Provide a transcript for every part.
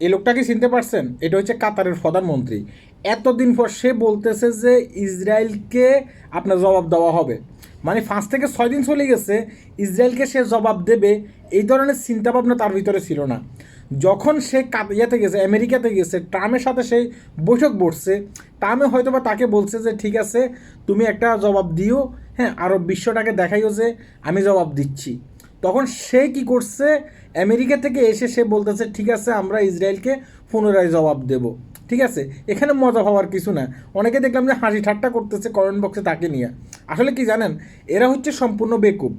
এই লোকটাকে চিনতে পারছেন? এটা হচ্ছে কাতারের প্রধানমন্ত্রী। এতদিন পর সে বলতেছে যে ইসরায়েলকে আপনার জবাব দেওয়া হবে। মানে পাঁচ থেকে ছয় দিন চলে গেছে, ইসরায়েলকে সে জবাব দেবে, এই ধরনের চিন্তাভাবনা তার ভিতরে ছিল না। যখন সে ইয়েতে গেছে, আমেরিকাতে গেছে ট্রামের সাথে সেই বৈঠক বসছে, ট্রাম্পে হয়তো বা তাকে বলছে যে, ঠিক আছে, তুমি একটা জবাব দিও হ্যাঁ আরও বিশ্বটাকে দেখাইও যে, আমি জবাব দিচ্ছি। তখন সে কি করছে? আমেরিকা থেকে এসে সে বলতেছে, ঠিক আছে, আমরা ইসরায়েলকে পুনরায় জবাব দেব। ঠিক আছে? এখানে মজা হওয়ার কিছু না। অনেকে দেখলাম যে হাসি ঠাট্টা করতেছে কমেন্ট বক্সে তাকে নিয়ে। আসলে কি জানেন? এরা হচ্ছে সম্পূর্ণ বেকুব।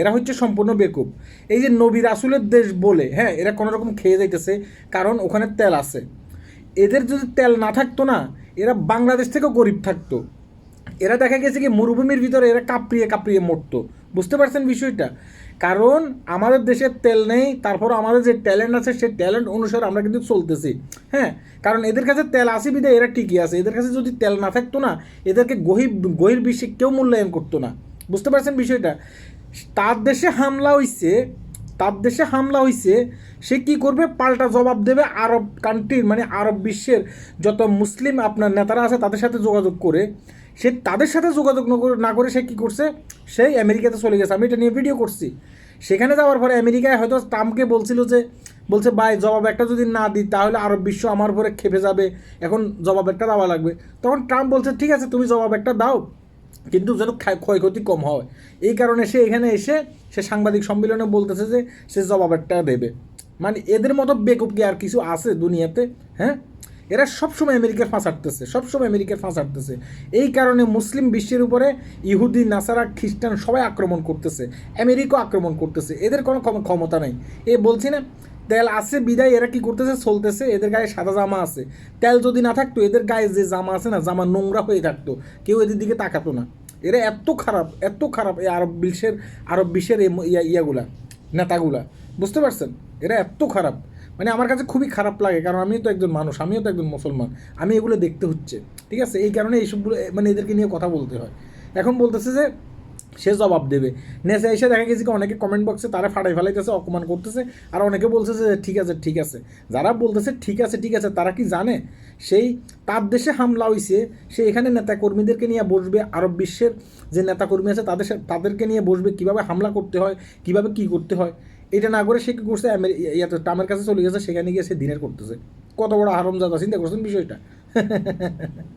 এরা হচ্ছে সম্পূর্ণ বেকুব। এই যে নবী রাসুলের দেশ বলে হ্যাঁ এরা কোনো রকম খেয়ে যাইতেছে, কারণ ওখানে তেল আছে। এদের যদি তেল না থাকতো না, এরা বাংলাদেশ থেকেও গরিব থাকতো। এরা দেখা গেছে কি, মরুভূমির ভিতরে এরা কাঁপড়িয়ে কাঁপড়িয়ে মরতো। বুঝতে পারছেন বিষয়টা? কারণ আমাদের দেশে তেল নেই, তারপর আমাদের যে ট্যালেন্ট আছে, সেই ট্যালেন্ট অনুসারে আমরা কিন্তু চলতেছি। হ্যাঁ কারণ এদের কাছে তেল আসি বিদে এরা ঠিকই আছে। এদের কাছে যদি তেল না থাকতো না, এদেরকে গহির গহির বিশ্বে কেউ মূল্যায়ন করতো না। বুঝতে পারছেন বিষয়টা? তার দেশে হামলা হইছে, তার দেশে হামলা হইছে সে কি করবে? পাল্টা জবাব দেবে আরব কান্ট্রির মানে আরব বিশ্বের যত মুসলিম আপনার নেতারা আছে, তাদের সাথে যোগাযোগ করে। সে তাদের সাথে যোগাযোগ না করে- সে কী করছে? সেই আমেরিকাতে চলে গেছে। আমি এটা নিয়ে ভিডিও করছি। সেখানে যাওয়ার পরে আমেরিকায় হয়তো ট্রাম্পকে বলছিল যে, বলছে, ভাই, জবাব একটা যদি না দিই, তাহলে আরব বিশ্ব আমার উপরে খেপে যাবে। এখন জবাব একটা দেওয়া লাগবে। তখন ট্রাম্প বলছে, ঠিক আছে, তুমি জবাব একটা দাও। কিন্তু যেন ক্ষয়ক্ষতি কম হয়। এই কারণে সে এখানে এসে সে সাংবাদিক সম্মেলনে বলতেছে যে, সে জবাব একটা দেবে। মানে এদের মতো বেকুব কি আর কিছু আছে দুনিয়াতে? হ্যাঁ? এরা সবসময় আমেরিকার ফাঁস আটতেছে সবসময় আমেরিকার ফাঁস আটতেছে এই কারণে মুসলিম বিশ্বের উপরে ইহুদি, নাসারা, খ্রিস্টান সবাই আক্রমণ করতেছে আমেরিকা আক্রমণ করতেছে, এদের কোনো ক্ষমতা নাই। এ বলছি না, তেল আছে, বিদায়, এরা কি করতেছে? চলতেছে, এদের গায়ে সাদা জামা আছে। তেল যদি না থাকতো, এদের গায়ে যে জামা আছে না, জামা নোংরা হয়ে থাকতো, কেউ এদের দিকে তাকাতো না। এরা এত খারাপ এত খারাপ এই আরব বিশ্বের আরব বিশ্বের ইয়া ইয়াগুলা, নেতাগুলা। বুঝতে পারছেন? এরা এত খারাপ। মানে আমার কাছে খুবই খারাপ লাগে, কারণ আমিও তো একজন মানুষ, আমিও তো একজন মুসলমান। আমি এগুলো দেখতে হচ্ছে, ঠিক আছে? এই কারণে এইসবগুলো মানে এদেরকে নিয়ে কথা বলতে হয়। এখন বলতেছে যে, সে জবাব দেবে। নেশে এসে দেখা গেছে কি, অনেকে কমেন্ট বক্সে তারা ফাটাই ফেলাইতেছে, অপমান করতেছে, আর অনেকে বলতেছে যে, ঠিক আছে ঠিক আছে। যারা বলতেছে, ঠিক আছে ঠিক আছে, তারা কি জানে? সেই, তার দেশে হামলা হইছে, সে এখানে নেতাকর্মীদেরকে নিয়ে বসবে, আরব বিশ্বের যে নেতাকর্মী আছে, তাদের তাদেরকে নিয়ে বসবে, কীভাবে হামলা করতে হয়, কীভাবে কি করতে হয়? এটা না করে সে কি করছে? ইয়াতে টামের কাছে চলে গেছে, সেখানে গিয়ে সে দিনের করতেছে। কত বড় আরামজাদা চিন্তা করছেন বিষয়টা?